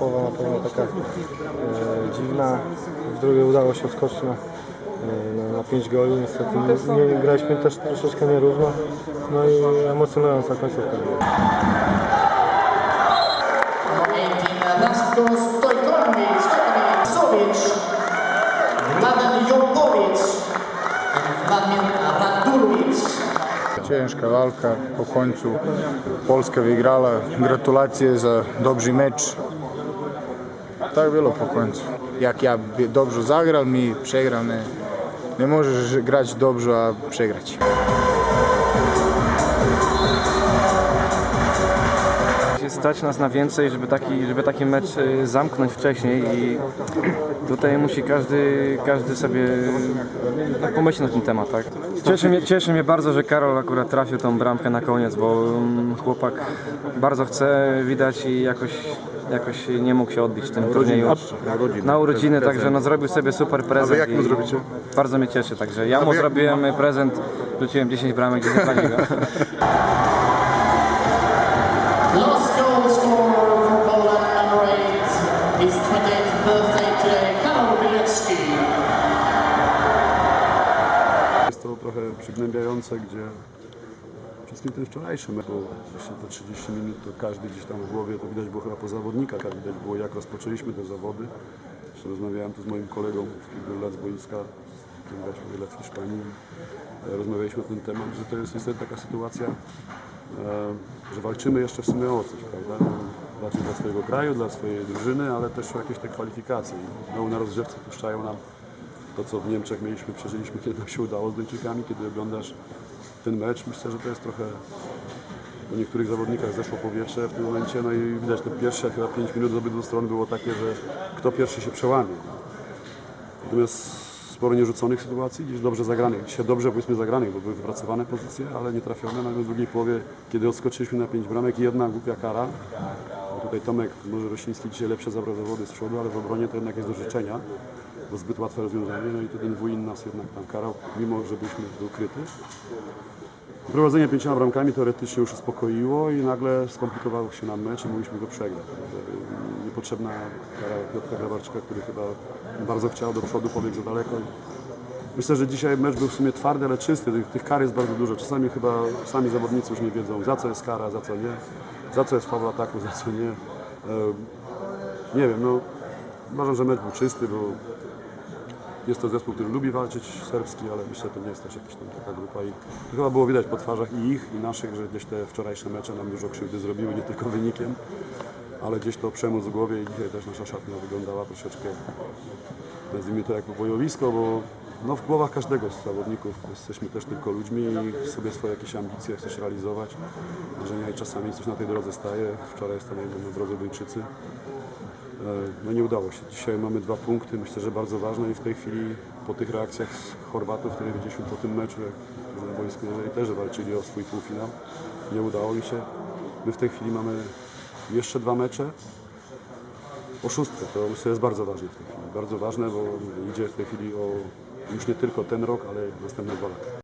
Połowa na pewno taka e, dziwna, w drugiej udało się odskoczyć na, e, na, na 5 goli. Niestety nie, nie, graliśmy też troszeczkę nierówno, no i emocjonująca końcówka. Nastko Stojkonovic, Sovic, Vladan Jokovic, Vladimir Radulovic. Ciężka walka po końcu. Polska wygrała. Gratulacje za dobry mecz. Tak było po końcu. Jak ja by dobrze zagrał, mi przegrał. Nie, możesz grać dobrze, a przegrać. Stać nas na więcej, żeby taki, żeby taki mecz y, zamknąć wcześniej i tutaj musi każdy, każdy sobie no, pomyśleć na ten temat, tak? Cieszy mnie, cieszy mnie bardzo, że Karol akurat trafił tą bramkę na koniec, bo mm, chłopak bardzo chce, widać i jakoś, jakoś nie mógł się odbić w tym turnieju. Na urodziny, także no, zrobił sobie super prezent. jak mu i zrobicie? Bardzo mnie cieszy, także ja mu zrobiłem prezent, rzuciłem 10 bramek, 10 dla niego. 28th birthday today, Karol Bilecki. Jest to trochę przygnębiające, gdzie wszystkim ten wczorajszy mecz, bo właśnie te 30 minut to każdy gdzieś tam w głowie, to widać było chyba po zawodnikach, widać było jak rozpoczęliśmy te zawody. Zresztą rozmawiałem tu z moim kolegą w kilku lat z boiska, który grać wiele w Hiszpanii. E, Rozmawialiśmy na ten temat, że to jest niestety taka sytuacja, e, że walczymy jeszcze w sumie o coś, prawda? Dla swojego kraju, dla swojej drużyny, ale też o jakieś te kwalifikacje. Znowu na rozgrzewce puszczają nam to, co w Niemczech mieliśmy, przeżyliśmy, kiedy nam się udało z Duńczykami, kiedy oglądasz ten mecz, myślę, że to jest trochę po niektórych zawodnikach zeszło powietrze w tym momencie, no i widać te pierwsze chyba 5 minut z obydwu stron było takie, że kto pierwszy się przełamie. Natomiast sporo nierzuconych sytuacji, gdzieś dobrze zagranych, dzisiaj dobrze powiedzmy zagranych, bo były wypracowane pozycje, ale nie trafione, nagle w drugiej połowie, kiedy odskoczyliśmy na 5 bramek, jedna głupia kara, tutaj Tomek, może Rosiński dzisiaj lepsze zabrał zawody z przodu, ale w obronie to jednak jest do życzenia, bo zbyt łatwe rozwiązanie, no i to ten Wuin nas jednak tam karał, mimo że byliśmy ukryty. Prowadzenie pięcioma bramkami teoretycznie już uspokoiło i nagle skomplikował się nam mecz i mogliśmy go przegrać. Niepotrzebna kara Piotra Grabarczyka, który chyba bardzo chciał do przodu, pobiegł za daleko. Myślę, że dzisiaj mecz był w sumie twardy, ale czysty. Tych, tych kar jest bardzo dużo. Czasami chyba sami zawodnicy już nie wiedzą, za co jest kara, za co nie, za co jest faul ataku, za co nie. Nie wiem, no uważam, że mecz był czysty, bo jest to zespół, który lubi walczyć serbski, ale myślę, że to nie jest też jakaś tam taka grupa i chyba było widać po twarzach i ich, i naszych, że gdzieś te wczorajsze mecze nam dużo krzywdy zrobiły, nie tylko wynikiem, ale gdzieś to przemoc w głowie i dzisiaj też nasza szatnia wyglądała troszeczkę, nazwijmy to jako bojowisko, bo no w głowach każdego z zawodników jesteśmy też tylko ludźmi i sobie swoje jakieś ambicje chcesz realizować, marzenia i czasami coś na tej drodze staje. Wczoraj stanęli na drodze Duńczycy. E, No nie udało się. Dzisiaj mamy dwa punkty, myślę, że bardzo ważne i w tej chwili po tych reakcjach Chorwatów, które widzieliśmy po tym meczu, na boisku jeżeli też walczyli o swój półfinał, nie udało mi się. My w tej chwili mamy jeszcze dwa mecze. O szóstkę, to myślę jest bardzo ważne w tej chwili. Bardzo ważne, bo idzie w tej chwili o już nie tylko ten rok, ale następne dwa lata.